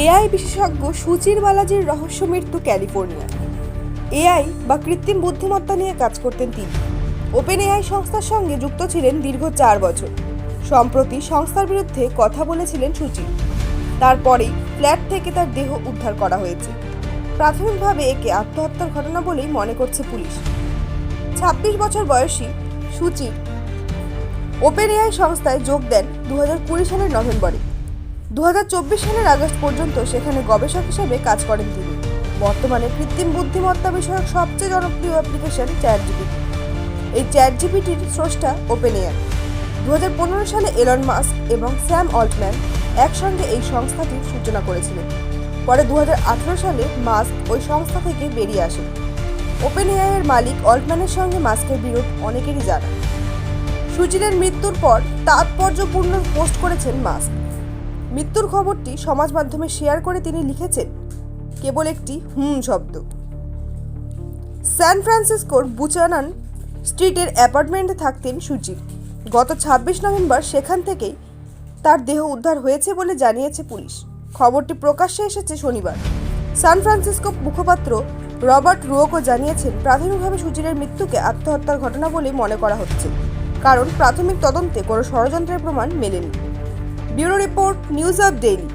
AI বিশেষজ্ঞ সুচির বালাজির রহস্য মৃত্যু ক্যালিফোর্নিয়া। এআই বা কৃত্রিম বুদ্ধিমত্তা নিয়ে কাজ করতেন তিনি। ওপেন এআই সংস্থার সঙ্গে যুক্ত ছিলেন দীর্ঘ চার বছর। সম্প্রতি সংস্থার বিরুদ্ধে কথা বলেছিলেন সুচি। তারপরেই ফ্ল্যাট থেকে তার দেহ উদ্ধার করা হয়েছে। প্রাথমিকভাবে একে আত্মহত্যার ঘটনা বলেই মনে করছে পুলিশ। ছাব্বিশ বছর বয়সী সুচির ওপেন এআই সংস্থায় যোগ দেন দু হাজার কুড়ি সালের নভেম্বরে। দু হাজার চব্বিশ সালের আগস্ট পর্যন্ত সেখানে গবেষক হিসেবে কাজ করেন তিনি। বর্তমানে কৃত্রিম বুদ্ধিমত্তা বিষয়ক সবচেয়ে জনপ্রিয় অ্যাপ্লিকেশন চ্যাট জিপিটি এই চ্যাট জিপিটির স্রষ্টা ওপেন এয়ার দু হাজার পনেরো সালে এলন মাস্ক এবং স্যাম অল্টম্যান একসঙ্গে এই সংস্থাটির সূচনা করেছিলেন। পরে দু হাজার আঠারো সালে মাস্ক ওই সংস্থা থেকে বেরিয়ে আসেন। ওপেন এয়ারের মালিক অল্টম্যানের সঙ্গে মাস্কের বিরোধ অনেকেরই জানা। সুচিরের মৃত্যুর পর তাৎপর্যপূর্ণ পোস্ট করেছেন মাস্ক মৃত্যুর খবরটি সমাজ মাধ্যমে শেয়ার করে তিনি লিখেছেন, কেবল একটি হুম শব্দ। স্যান ফ্রান্সিসকোর বুচানান স্ট্রিটের অ্যাপার্টমেন্টে থাকতেন সুচির। গত ছাব্বিশ নভেম্বর সেখান থেকেই তার দেহ উদ্ধার হয়েছে বলে জানিয়েছে পুলিশ। খবরটি প্রকাশ্যে এসেছে শনিবার। সান ফ্রান্সিসকো মুখপাত্র রবার্ট রুয়োকো জানিয়েছেন, প্রাথমিকভাবে সুচিরের মৃত্যুকে আত্মহত্যার ঘটনা বলে মনে করা হচ্ছে, কারণ প্রাথমিক তদন্তে কোনো ষড়যন্ত্রের প্রমাণ মেলেনি। Bureau report news of daily.